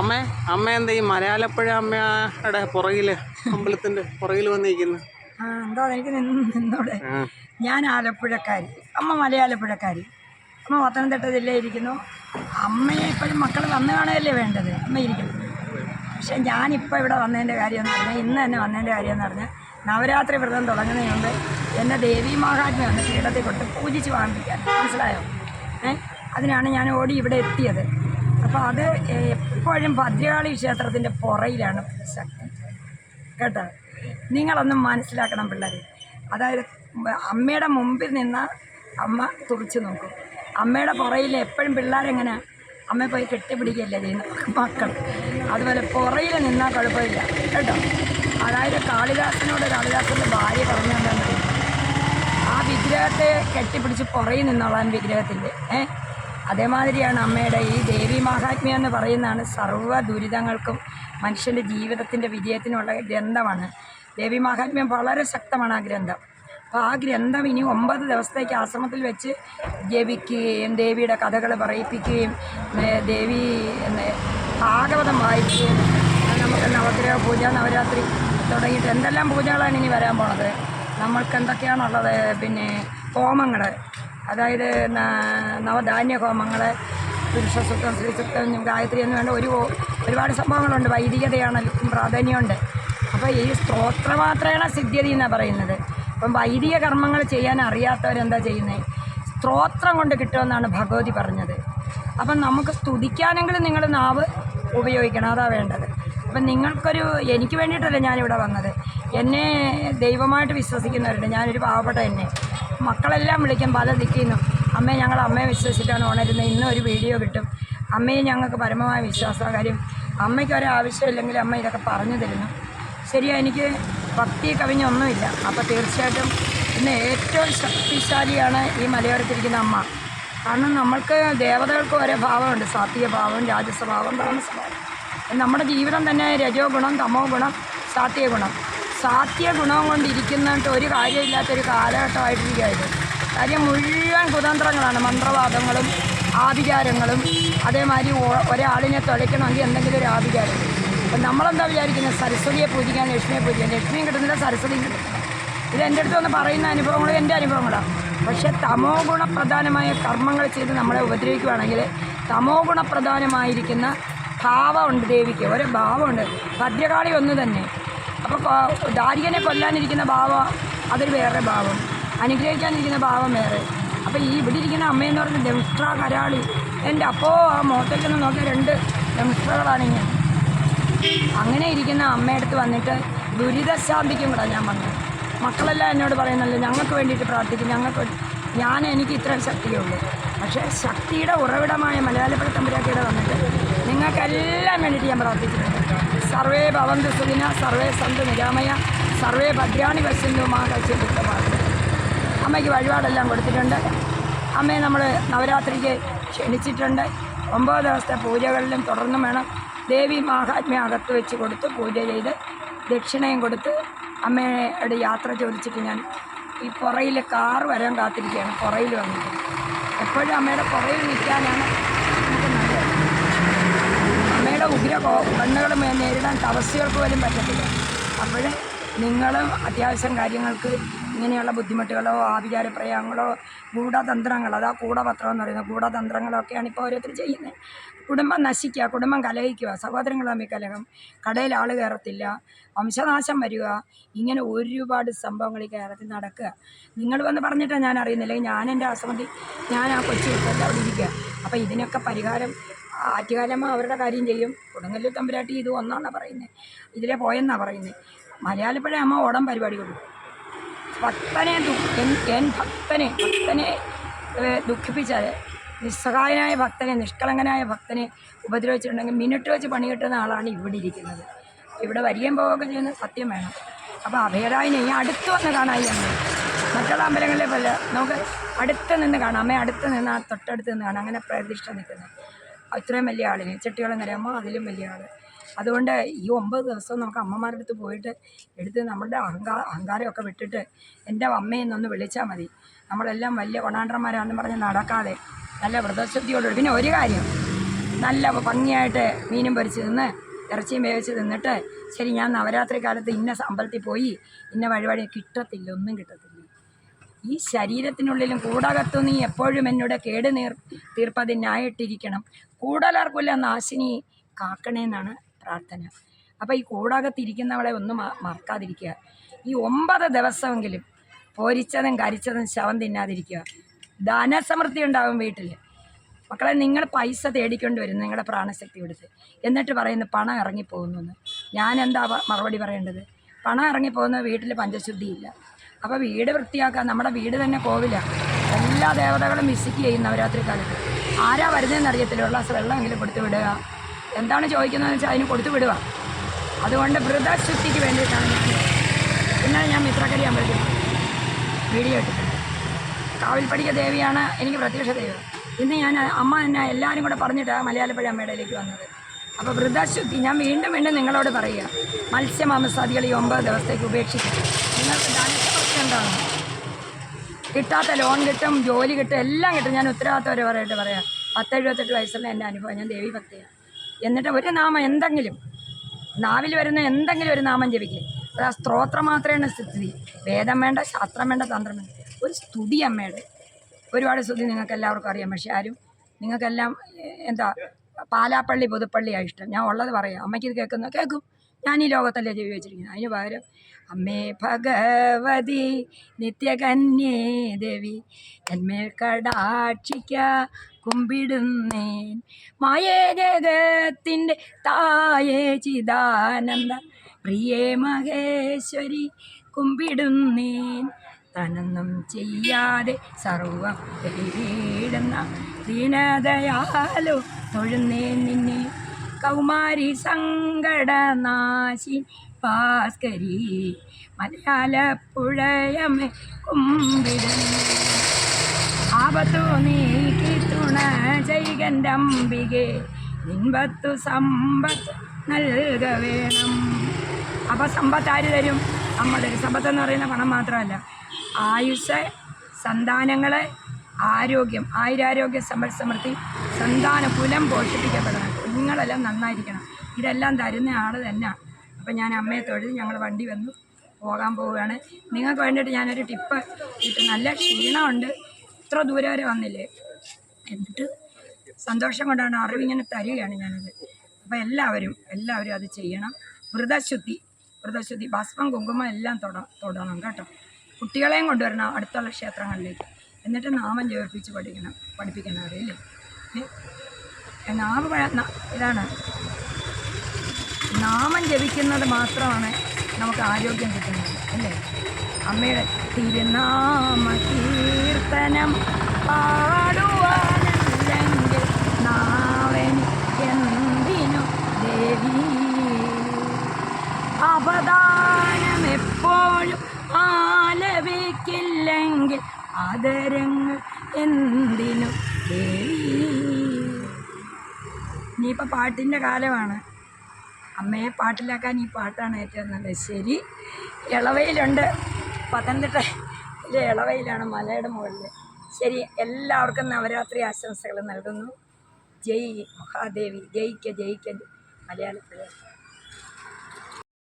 അമ്മ അമ്മ എന്താ ഈ മലയാളപ്പുഴ അമ്മയുടെ പുറകിൽ അമ്പലത്തിന്റെ പുറകിൽ വന്നിരിക്കുന്നു? ആ എന്താ എനിക്ക് നിന്ന് നിന്നോടെ. ഞാൻ ആലപ്പുഴക്കാരി. അമ്മ മലയാളപ്പുഴക്കാരി അമ്മ പത്തനംതിട്ട ജില്ലയിൽ ഇരിക്കുന്നു. അമ്മയെ ഇപ്പോഴും മക്കൾ വന്നു കാണുകയല്ലേ വേണ്ടത്? അമ്മ ഇരിക്കുന്നു. പക്ഷെ ഞാനിപ്പോൾ ഇവിടെ വന്നതിന്റെ കാര്യം എന്ന് പറഞ്ഞാൽ ഇന്ന് തന്നെ വന്നതിന്റെ കാര്യം എന്ന് പറഞ്ഞാൽ നവരാത്രി വ്രതം തുടങ്ങുന്നതിന് മുമ്പ് എന്നെ ദേവി മഹാത്മ്യം വന്ന് പീഠത്തിൽ കൊണ്ട് പൂജിച്ച് വാങ്ങിപ്പിക്കാൻ. മനസ്സിലായോ? ഏ? അതിനാണ് ഞാൻ ഓടി ഇവിടെ എത്തിയത്. അപ്പോൾ അത് എപ്പോഴും ഭദ്രകാളി ക്ഷേത്രത്തിന്റെ പുറയിലാണ് ശക്തി. കേട്ടോ? നിങ്ങളൊന്നും മനസ്സിലാക്കണം പിള്ളേർ അതായത് അമ്മയുടെ മുമ്പിൽ നിന്ന് അമ്മ തുറിച്ച് നോക്കും. അമ്മയുടെ പുറയിൽ എപ്പോഴും പിള്ളേരെങ്ങനെ അമ്മ പോയി കെട്ടിപ്പിടിക്കുകയല്ലേ ചെയ്യുന്നത് മക്കൾ അതുപോലെ പുറയിൽ നിന്നാൽ കുഴപ്പമില്ല. കേട്ടോ? അതായത് കാളിദാസനോട് കാളിദാസന്റെ ഭാര്യ പറഞ്ഞു എന്താണെന്ന് ആ വിഗ്രഹത്തെ കെട്ടിപ്പിടിച്ച് പുറയിൽ നിന്നോളാൻ വിഗ്രഹത്തിന്റെ ഏ? അതേമാതിരിയാണ് അമ്മയുടെ ഈ ദേവി മഹാത്മ്യം എന്ന് പറയുന്നതാണ് സർവ ദുരിതങ്ങൾക്കും മനുഷ്യന്റെ ജീവിതത്തിന്റെ വിജയത്തിനുള്ള ഗ്രന്ഥമാണ്. ദേവി മഹാത്മ്യം വളരെ ശക്തമാണ് ആ ഗ്രന്ഥം. അപ്പോൾ ആ ഗ്രന്ഥം ഇനി ഒമ്പത് ദിവസത്തേക്ക് ആശ്രമത്തിൽ വെച്ച് ജപിക്കുകയും ദേവിയുടെ കഥകൾ പറയിപ്പിക്കുകയും ദേവി ഭാഗവതം വായിക്കുകയും നമുക്ക് നവഗ്രഹ പൂജ നവരാത്രി തുടങ്ങിയിട്ട് എന്തെല്ലാം പൂജകളാണ് ഇനി വരാൻ പോണത്? നമ്മൾക്ക് എന്തൊക്കെയാണുള്ളത്? പിന്നെ ഹോമങ്ങൾ അതായത് നവധാന്യ ഹോമങ്ങൾ പുരുഷസുക്തം സ്ത്രീസുക്തം ഗായത്രി എന്ന് വേണ്ട ഒരു ഒരുപാട് സംഭവങ്ങളുണ്ട്. വൈദികതയാണ് പ്രാധാന്യമുണ്ട്. അപ്പോൾ ഈ സ്ത്രോത്രമാത്രേണ സിദ്ധ്യതി എന്നാണ് പറയുന്നത്. അപ്പം വൈദിക കർമ്മങ്ങൾ ചെയ്യാൻ അറിയാത്തവരെന്താ ചെയ്യുന്നത് സ്ത്രോത്രം കൊണ്ട് കിട്ടുമെന്നാണ് ഭഗവതി പറഞ്ഞത്. അപ്പം നമുക്ക് സ്തുതിക്കാനെങ്കിലും നിങ്ങൾ നാവ് ഉപയോഗിക്കണം. അതാ വേണ്ടത്. അപ്പം നിങ്ങൾക്കൊരു എനിക്ക് വേണ്ടിയിട്ടല്ല ഞാനിവിടെ വന്നത്. എന്നെ ദൈവമായിട്ട് വിശ്വസിക്കുന്നവരുണ്ട്. ഞാനൊരു പാവപ്പെട്ട എന്നെ. മക്കളെല്ലാം വിളിക്കും പല ദിക്കുന്നു അമ്മയെ ഞങ്ങൾ അമ്മയെ വിശ്വസിച്ചിട്ടാണ് ഉണരുന്നത് ഇന്നും ഒരു വീഡിയോ കിട്ടും. അമ്മയെ ഞങ്ങൾക്ക് പരമമായ വിശ്വാസമാണ്. കാര്യം അമ്മയ്ക്ക് ഒരാവശ്യമില്ലെങ്കിൽ അമ്മ ഇതൊക്കെ പറഞ്ഞു തരുന്നു. ശരിയാ എനിക്ക് ഭക്തി കവിഞ്ഞൊന്നുമില്ല അപ്പോൾ തീർച്ചയായിട്ടും ഇന്ന് ഏറ്റവും ശക്തിശാലിയാണ് ഈ മലയോരത്തിരിക്കുന്ന അമ്മ. കാരണം നമ്മൾക്ക് ദേവതകൾക്ക് ഓരോ ഭാവമുണ്ട്. സാത്വിക ഭാവം രാജസഭാവം താമസഭാവം നമ്മുടെ ജീവിതം തന്നെ രജോ ഗുണം തമോ ഗുണം സാത്വിക ഗുണം. സാത്വിക ഗുണം കൊണ്ടിരിക്കുന്നിട്ട് ഒരു കാര്യമില്ലാത്തൊരു കാലഘട്ടമായിട്ടിരിക്കുകയായിരുന്നു. കാര്യം മുഴുവൻ കുതന്ത്രങ്ങളാണ് മന്ത്രവാദങ്ങളും ആഭിചാരങ്ങളും അതേമാതിരി ഒരാളിനെ തുലയ്ക്കണമെങ്കിൽ എന്തെങ്കിലും ഒരു ആഭിചാരം അപ്പം നമ്മളെന്താ വിചാരിക്കുന്നത്? സരസ്വതിയെ പൂജിക്കാൻ ലക്ഷ്മിയെ പൂജിക്കാൻ. ലക്ഷ്മിയും കിട്ടുന്നില്ല സരസ്വതിയും കിട്ടുന്നില്ല. ഇത് എന്റെ അടുത്ത് വന്ന് പറയുന്ന അനുഭവങ്ങളും എന്റെ അനുഭവങ്ങളാണ് പക്ഷേ തമോ ഗുണപ്രധാനമായ കർമ്മങ്ങൾ ചെയ്ത് നമ്മളെ ഉപദ്രവിക്കുകയാണെങ്കിൽ തമോ ഗുണപ്രധാനമായിരിക്കുന്ന ഭാവമുണ്ട് ദേവിക്ക്. ഒരു ഭാവമുണ്ട് ഭദ്രകാളി ഒന്ന് തന്നെ. അപ്പോൾ ദാരികനെ കൊല്ലാനിരിക്കുന്ന ഭാവം അതൊരു വേറെ ഭാവം. അനുഗ്രഹിക്കാനിരിക്കുന്ന ഭാവം വേറെ. അപ്പോൾ ഈ ഇവിടെ ഇരിക്കുന്ന അമ്മയെന്ന് പറഞ്ഞ ഡെംസ്ട്ര കരാളി. എന്റെ അപ്പോൾ ആ മുഖത്തേക്കൊന്ന് നോക്കിയ രണ്ട് ഡെംസ്ട്രകളാണ് ഞാൻ അങ്ങനെ ഇരിക്കുന്ന അമ്മയടുത്ത് വന്നിട്ട് ദുരിതശാന്തിക്കും കൂടെ ഞാൻ വന്നത് മക്കളെല്ലാം എന്നോട് പറയുന്നല്ലോ ഞങ്ങൾക്ക് വേണ്ടിയിട്ട് പ്രാർത്ഥിക്കും ഞങ്ങൾക്ക് ഞാൻ എനിക്ക് ഇത്ര ശക്തിയേ ഉള്ളൂ പക്ഷേ ശക്തിയുടെ ഉറവിടമായ മലയാളപ്പുഴ തമ്പുരാട്ടിയുടെ വന്നിട്ട് നിങ്ങൾക്കെല്ലാം വേണ്ടിയിട്ട് ഞാൻ പ്രാർത്ഥിച്ചിട്ടുണ്ട്. സർവേ ഭവന്തു സുഖിന സർവേ സന്ത് നിരാമയ സർവേ ഭദ്രാണി പശ്യന്തു ദുഃഖമാണ് അമ്മയ്ക്ക് വഴിപാടെല്ലാം കൊടുത്തിട്ടുണ്ട്. അമ്മയെ നമ്മൾ നവരാത്രിക്ക് ക്ഷണിച്ചിട്ടുണ്ട്. ഒമ്പത് ദിവസത്തെ പൂജകളിലും തുടർന്നും വേണം. ദേവി മഹാത്മ്യം അകത്ത് വെച്ച് കൊടുത്ത് പൂജ ചെയ്ത് ദക്ഷിണയും കൊടുത്ത് അമ്മയുടെ യാത്ര ചോദിച്ചിട്ട് ഞാൻ ഈ പുറയിൽ കാർ വരാൻ കാത്തിരിക്കുകയാണ്. പുറയിൽ വന്നിട്ട്. എപ്പോഴും അമ്മയുടെ പുറയിൽ നിൽക്കാനാണ് അമ്മയുടെ ഉഗ്ര കണ്ണുകൾ നേരിടാൻ തപസ്യകൾക്ക് പോലും പറ്റത്തില്ല. അപ്പോൾ നിങ്ങളും അത്യാവശ്യം കാര്യങ്ങൾക്ക് ഇങ്ങനെയുള്ള ബുദ്ധിമുട്ടുകളോ ആഭിചാര പ്രയോഗങ്ങളോ ഗൂഢതന്ത്രങ്ങൾ അതാ കൂടപത്രം എന്ന് പറയുന്നത് ഗൂഢതന്ത്രങ്ങളൊക്കെയാണ് ഇപ്പോൾ ഓരോരുത്തർ ചെയ്യുന്നത്. കുടുംബം നശിക്കുക കുടുംബം കലഹിക്കുക സഹോദരങ്ങൾ തമ്മിൽ കലഹം കടയിൽ ആൾ കയറത്തില്ല വംശനാശം വരിക ഇങ്ങനെ ഒരുപാട് സംഭവങ്ങൾ ഈ കേരളത്തിൽ നടക്കുക. നിങ്ങൾ വന്ന് പറഞ്ഞിട്ടാണ് ഞാൻ അറിയുന്നില്ലെങ്കിൽ ഞാൻ എന്റെ അസമതി ഞാൻ ആ കൊച്ചു കുട്ടികളുടെ അവിടെ ഇരിക്കുക. അപ്പോൾ ഇതിനൊക്കെ പരിഹാരം ആറ്റുകാലമ്മ അവരുടെ കാര്യം ചെയ്യും. കൊടുങ്ങല്ലൂർ തമ്പുരാട്ടി ഇത് ഒന്നാന്നാണ് പറയുന്നത് ഇതിലെ പോയെന്നാണ് പറയുന്നത് മലയാളപ്പുഴ അമ്മ ഓടം പരിപാടി കൊടുക്കും. ഭക്തനെ എൻ- ഭക്തനെ ഭക്തനെ ദുഃഖിപ്പിച്ചാൽ നിസ്സഹായനായ ഭക്തനെ നിഷ്കളങ്കനായ ഭക്തനെ ഉപദ്രവിച്ചിട്ടുണ്ടെങ്കിൽ മിനിറ്റ് വെച്ച് പണി കിട്ടുന്ന ആളാണ് ഇവിടെ ഇരിക്കുന്നത്. ഇവിടെ വരികയും പോവുകയൊക്കെ ചെയ്യുന്ന സത്യം വേണം. അപ്പോൾ അഭയരായിനെ അടുത്ത് വന്ന് തന്നെ മറ്റുള്ള അമ്പലങ്ങളിലെ പോലെ നമുക്ക് അടുത്ത് നിന്ന് കാണാം. അമ്മയെ അടുത്ത് നിന്ന് തൊട്ടടുത്ത് നിന്ന് കാണാം. അങ്ങനെ പ്രതിഷ്ഠ നിൽക്കുന്നത്. ഇത്രയും വലിയ ആളിനെ പറയുമ്പോൾ അതിലും വലിയ ആൾ അതുകൊണ്ട് ഈ ഒമ്പത് ദിവസം നമുക്ക് അമ്മമാരുടെ അടുത്ത് പോയിട്ട് എടുത്ത് നമ്മുടെ അഹങ്കാ അഹങ്കാരമൊക്കെ വിട്ടിട്ട് എന്റെ അമ്മയെന്നൊന്ന് വിളിച്ചാൽ മതി. നമ്മളെല്ലാം വലിയ കൊണാണ്ടർമാരാണെന്ന് പറഞ്ഞ് നടക്കാതെ നല്ല വ്രതശുദ്ധിയോടുകൂടി. പിന്നെ ഒരു കാര്യം നല്ല ഭംഗിയായിട്ട് മീനും പൊരിച്ച് തിന്ന് ഇറച്ചിയും വേവിച്ച് തിന്നിട്ട് ശരി ഞാൻ നവരാത്രി കാലത്ത് ഇന്ന അമ്പലത്തിൽ പോയി ഇന്ന വഴിപാടി കിട്ടത്തില്ല ഒന്നും കിട്ടത്തില്ല. ഈ ശരീരത്തിനുള്ളിലും കൂടകത്തു നീ എപ്പോഴും എന്നോട് കേട് നീർ തീർപ്പതിനായിട്ടിരിക്കണം കൂടലർക്കുല്ല നാശിനി കാക്കണേന്നാണ് പ്രാർത്ഥന. അപ്പോൾ ഈ കൂടകത്തിരിക്കുന്നവളെ ഒന്നും മറക്കാതിരിക്കുക. ഈ ഒമ്പത് ദിവസമെങ്കിലും പൊരിച്ചതും കരിച്ചതും ശവം തിന്നാതിരിക്കുക. ധനസമൃദ്ധി ഉണ്ടാവും വീട്ടിൽ മക്കളെ നിങ്ങൾ പൈസ തേടിക്കൊണ്ട് വരും നിങ്ങളുടെ പ്രാണശക്തി എടുത്ത്. എന്നിട്ട് പറയുന്നു പണം ഇറങ്ങിപ്പോകുന്നു ഞാൻ എന്താ മറുപടി പറയേണ്ടത്? പണം ഇറങ്ങിപ്പോകുന്ന വീട്ടിൽ പഞ്ചശുദ്ധിയില്ല. അപ്പോൾ വീട് വൃത്തിയാക്കാൻ നമ്മുടെ വീട് തന്നെ കോവിലാണ് എല്ലാ ദേവതകളും വിസിറ്റ് ചെയ്യും നവരാത്രി കാലത്ത് ആരാ വരുന്നതെന്ന് അറിയത്തില്ല. ഗ്ലാസ് വെള്ളമെങ്കിലും കൊടുത്തു വിടുക. എന്താണ് ചോദിക്കുന്നതെന്ന് വെച്ചാൽ അതിന് കൊടുത്തു വിടുക. അതുകൊണ്ട് വ്രതശുദ്ധിക്ക് വേണ്ടിയിട്ടാണ് ഞാൻ ഇന്നലെ ഞാൻ മിത്രക്കരി അമ്പലത്തിൽ വീഡിയോ ഇട്ടിട്ടുണ്ട്. കാവിൽപ്പടിക്ക ദേവിയാണ് എനിക്ക് പ്രത്യക്ഷ ദൈവം. ഇന്ന് ഞാൻ അമ്മ എന്നെ എല്ലാവരും കൂടെ പറഞ്ഞിട്ടാണ് മലയാളപ്പഴി അമ്മയുടെ വന്നത്. അപ്പോൾ വൃദ്ധശുദ്ധി ഞാൻ വീണ്ടും വീണ്ടും നിങ്ങളോട് പറയുക. മത്സ്യമാംസാദികൾ ഈ ഒമ്പത് ദിവസത്തേക്ക് ഉപേക്ഷിക്കും നിങ്ങൾക്ക് ഉണ്ടാകും കിട്ടാത്ത ലോൺ കിട്ടും ജോലി കിട്ടും എല്ലാം കിട്ടും. ഞാൻ ഉത്തരവാദിത്തവരെ പറയട്ടെ പറയാം. പത്തെഴുപത്തെട്ട് വയസ്സുള്ള എന്റെ അനുഭവം ഞാൻ ദേവി ഭക്തിയാണ്. എന്നിട്ട് ഒരു നാമം എന്തെങ്കിലും നാവിൽ വരുന്ന എന്തെങ്കിലും ഒരു നാമം ജപിക്കുക അത് ആ സ്ത്രോത്രം മാത്രമാണ് സ്ഥിതി. വേദം വേണ്ട ശാസ്ത്രം വേണ്ട തന്ത്രം വേണ്ട. ഒരു സ്തുതി അമ്മയുടെ. ഒരുപാട് സ്തുതി നിങ്ങൾക്ക് എല്ലാവർക്കും അറിയാം. പക്ഷേ ആരും നിങ്ങൾക്കെല്ലാം എന്താ പാലാപ്പള്ളി പുതുപ്പള്ളിയാണ് ഇഷ്ടം. ഞാൻ ഉള്ളത് പറയാം. അമ്മയ്ക്ക് ഇത് കേൾക്കുന്ന കേൾക്കും. ഞാൻ ഈ ലോകത്തല്ലേ ജീവി വെച്ചിരിക്കുന്നത്. അതിന് പകരം അമ്മേ ഭഗവതി നിത്യകന്യേ ദേവി എന്മേൽ കടാക്ഷിക്ക കുമ്പിടുന്നേൻ. മായേ ജഗത്തിന്റെ തായേ ചിദാനന്ദ പ്രിയേ മഹേശ്വരി കുമ്പിടുന്നേൻ. തനൊന്നും ചെയ്യാതെ സർവം വീടുന്ന ദീനതയാലോ തൊഴുന്നേ നിന്നെ കൗമാരി സങ്കടനാശി ഭാസ്കരി മലയാളപ്പുഴയമേ കുമ്പിടുന്നേ ആപത്തു നീക്കി തുണ ജൈകന്റെ അംബികെ നിൻപത്തു സമ്പത്ത് നൽക വേണം അപ്പം സമ്പത്ത് ആര് തരും? അമ്മ തരും. സമ്പത്ത് എന്ന് പറയുന്ന പണം മാത്രമല്ല. ആയുസ് സന്താനങ്ങളെ ആരോഗ്യം ആയുരാരോഗ്യ സമ്പൽ സമൃദ്ധി സന്താന കുലം പോഷിപ്പിക്കപ്പെടണം. കുഞ്ഞുങ്ങളെല്ലാം നന്നായിരിക്കണം. ഇതെല്ലാം തരുന്ന ആൾ തന്നെ. അപ്പം ഞാൻ അമ്മയെ തൊഴുത് ഞങ്ങൾ വണ്ടി വന്നു പോകാൻ പോവുകയാണ്. നിങ്ങൾക്ക് വേണ്ടിയിട്ട് ഞാനൊരു ടിപ്പ് ഇട്ട് നല്ല ക്ഷീണമുണ്ട്. ഇത്ര ദൂരെ വരെ വന്നില്ലേ? എന്നിട്ട് സന്തോഷം കൊണ്ടാണ് അറിവിങ്ങനെ തരികയാണ് ഞാനത്. അപ്പോൾ എല്ലാവരും എല്ലാവരും അത് ചെയ്യണം. വ്രതശുദ്ധി വ്രതശുദ്ധി ഭസ്മം കുങ്കുമം എല്ലാം തൊട തൊടണം കേട്ടോ. കുട്ടികളെയും കൊണ്ടുവരണം അടുത്തുള്ള ക്ഷേത്രങ്ങളിലേക്ക്. എന്നിട്ട് നാമം ജപിപ്പിച്ച് പഠിക്കണം പഠിപ്പിക്കണം അറിയില്ലേ? നാമ ഇതാണ്. നാമം ജപിക്കുന്നത് മാത്രമാണ് നമുക്ക് ആരോഗ്യം കിട്ടുന്നത് അല്ലേ? അമ്മയുടെ തിരുനാമ കീർത്തനം പാടുവാനല്ലെങ്കിൽ നാവനി എന്തിനു ദേവി അവദാനം എപ്പോഴും ആലപിക്കില്ലെങ്കിൽ ആദരങ്ങൾ എന്തിനു ഇനിയിപ്പോൾ പാട്ടിന്റെ കാലമാണ്. അമ്മയെ പാട്ടിലാക്കാൻ ഈ പാട്ടാണ് ഏറ്റവും നല്ലത്. ശരി ഇളവയിലുണ്ട്. പത്തനംതിട്ട ഇല്ലേ ഇളവയിലാണ് മലയുടെ മുകളിൽ ശരി എല്ലാവർക്കും നവരാത്രി ആശംസകൾ നൽകുന്നു. ജയ് മഹാദേവി. ജയിക്ക ജയിക്ക. മലയാളത്തിൽ